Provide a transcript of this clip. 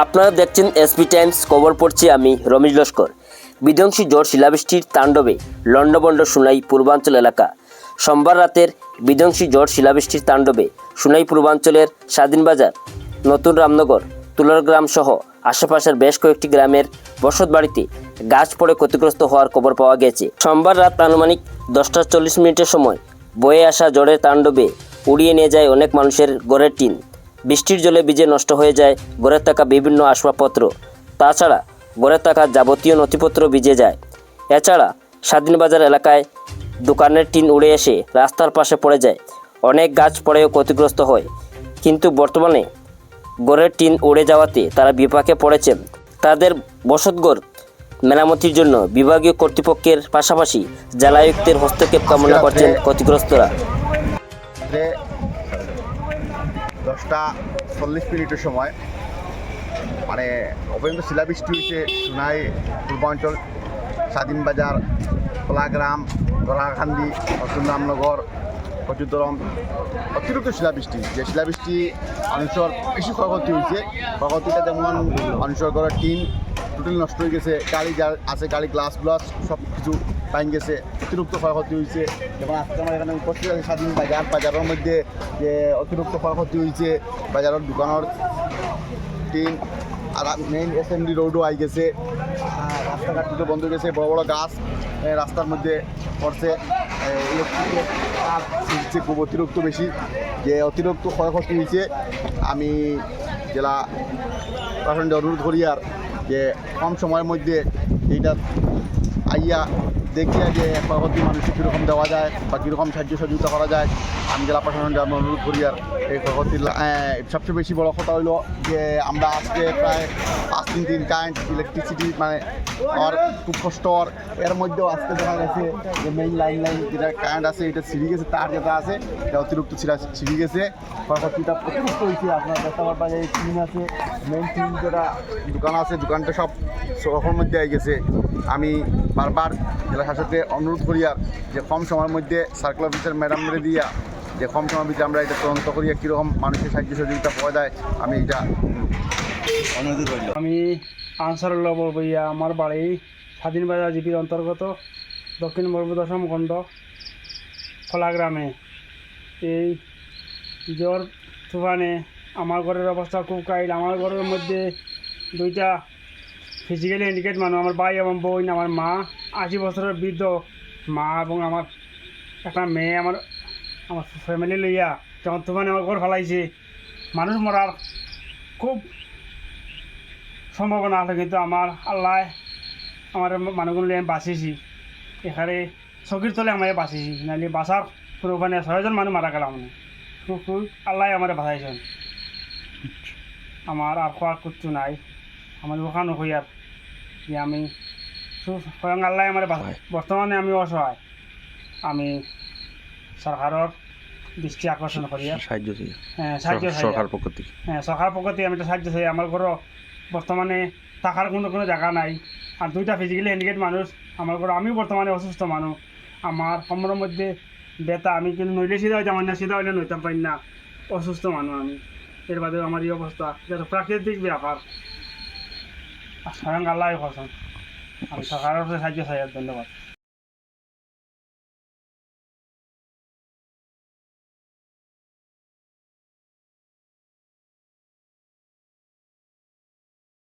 আপনারা দেখছেন SP Times খবর পড়ছি আমি রমেশ লস্কর। বিধ্বংসী ঝড় শিলাবৃষ্টির তাণ্ডবে লন্ডবন্ড সুনাই পূর্বাঞ্চল এলাকা। সোমবার রাতের বিধ্বংসী ঝড় শিলাবৃষ্টির তাণ্ডবে সুনাই পূর্বাঞ্চলের স্বাধীনবাজার নতুন রামনগর, তুলারগ্রাম সহ আশেপাশের বেশ কয়েকটি গ্রামের বসত বাড়িতে গাছ পড়ে ক্ষতিগ্রস্ত হওয়ার খবর পাওয়া গেছে। সোমবার রাত আনুমানিক দশটা চল্লিশ মিনিটের সময় বয়ে আসা ঝড়ের তাণ্ডবে উড়িয়ে নিয়ে যায় অনেক মানুষের ঘরের টিন। বৃষ্টির জলে ভিজে নষ্ট হয়ে যায় ঘরে থাকা বিভিন্ন আসবাবপত্র। তাছাড়া ঘরে থাকা যাবতীয় নথিপত্র ভিজে যায়। এছাড়া স্বাধীনবাজার এলাকায় দোকানের টিন উড়ে এসে রাস্তার পাশে পড়ে যায়। অনেক গাছ পড়েও ক্ষতিগ্রস্ত হয়। কিন্তু বর্তমানে গড়ের টিন উড়ে যাওয়াতে তারা বিপাকে পড়েছেন। তাদের বসতঘর মেরামতির জন্য বিভাগীয় কর্তৃপক্ষের পাশাপাশি জেলায়ুক্তের হস্তক্ষেপ কামনা করছেন ক্ষতিগ্রস্তরা। দশটা চল্লিশ মিনিটের সময়। মানে অপর্যন্ত শিলাবৃষ্টি হয়েছে, সোনাই, পূর্বাঞ্চল স্বাধীনবাজার কোলাগ্রাম গড়াখান্দি রামনগর কচুদরম অতিরিক্ত শিলাবৃষ্টি। যে শিলাবৃষ্টি মানুষের বেশি ক্ষয়ক্ষতি হয়েছে, ক্ষয়ক্ষতিটা যেমন মানুষের ঘরের টিন, টোটাল নষ্ট হয়ে গেছে গাড়ি যা আছে গাড়ি গ্লাস গ্লাস সব কিছু ভাঙ গেছে, অতিরিক্ত ক্ষয়ক্ষতি হয়েছে যেমন আজকে আমার এখানে উপস্থিত আছে স্বাধীন বাজার, বাজারের মধ্যে যে অতিরিক্ত ক্ষয়ক্ষতি হয়েছে বাজারের দোকানের টিন আর মেইন এসএমডি রোডও আই গেছে রাস্তাঘাট দুটো বন্ধ হয়ে গেছে, বড় বড় গাছ রাস্তার মধ্যে পড়ছে ছিঁড়ছে খুব অতিরিক্ত বেশি, যে অতিরিক্ত ক্ষয়ক্ষতি হয়েছে আমি জেলা প্রশাসনকে অনুরোধ করি আর যে কম সময়ের মধ্যে এইটা আইয়া দেখিয়া যে একবার মানুষকে কীরকম দেওয়া যায় বা কীরকম সাহায্য সহযোগিতা করা যায়। আমি জেলা প্রশাসনকে আমি অনুরোধ করি আর এই সবচেয়ে বেশি বড় কথা হইল যে আমরা আজকে প্রায় পাঁচ দিন দিন কারেন্ট ইলেকট্রিসিটি মানে আর খুব কষ্ট আর এর মধ্যেও আজকে দেখা গেছে যে মেইন লাইন লাইন যেটা কারেন্ট আছে, এটা ছিঁড়ে গেছে, তার যেটা আছে, এটা অতিরিক্ত ছিঁড়া ছিঁড়ে গেছে। ক্ষয়ক্ষতিটা অতিরিক্ত হয়েছে আপনার দেখতে পারবেন যে টিন আছে মেইন টিন যেটা দোকান আছে, দোকানটা সব শহরের মধ্যে আই গেছে। আমি বারবার জেলা শাসককে অনুরোধ করি আর যে কম সময়ের মধ্যে সার্কেল অফিসার ম্যাডামরে দিয়া যে কম সময়ের মধ্যে আমরা এটা তদন্ত করিয়া কীরকম মানুষের সাহায্য সহযোগিতা পাওয়া যায়, আমি এটা অনুরোধ করি। আমি আনসারুল্লাহ বরবইয়া আমার বাড়ি স্বাধীন বাজার জিপির অন্তর্গত, দক্ষিণ বর্ব দশম খণ্ড, খোলা গ্রামে। এই জ্বর তুফানে আমার ঘরের অবস্থা খুব কাইল আমার ঘরের মধ্যে দুইটা ফিজিক্যালি হ্যান্ডিকেট মানুষ, আমার ভাই এবং বোন, আমার মা, আশি বছরের বৃদ্ধ মা এবং আমার একটা মেয়ে, আমার আমার ফ্যামিলি লইয়া যখন তুফানে আমার ঘর ফেলাইছে মানুষ মরার খুব সম্ভাবনা আছে কিন্তু আমার আল্লাহ আমার মানুহগুলো আমি বাঁচিছি এখানে চকীর তলে আমার বাঁচিছি নাহলে বাঁচার কোনো মানে ছয়জন মানুষ মারা গেলাম খুব খুব আল্লাহ আমার বাঁচাইছেন। আমার আর খোয়ার কিচ্ছু নাই। আমার ওখানে হই আর যে আমি স্বয়ং আল্লাহ আমার বর্তমানে আমি অসহায়। আমি সরকারের দৃষ্টি আকর্ষণ করি আর সাহায্য হ্যাঁ, সাহায্য সরকার পক্ষ থেকে। হ্যাঁ সরকার পক্ষ থেকে আমি একটা সাহায্য চাই। আমার ঘরও বর্তমানে থাকার কোনো কোনো জায়গা নাই। আর দুইটা ফিজিক্যালি হ্যান্ডিকেট মানুষ আমার ঘর আমিও বর্তমানে অসুস্থ মানুষ আমার সময়ের মধ্যে ব্যথা আমি কিন্তু নইলে সিধা হইতাম না সিধা হইলে নইতাম পারি না। অসুস্থ মানুষ আমি। এর বাদে আমার এই অবস্থা তো প্রাকৃতিক ব্যাপার স্বয়ং আল্লাহ করছেন আমি সরকারের সাহায্য চাই ধন্যবাদ।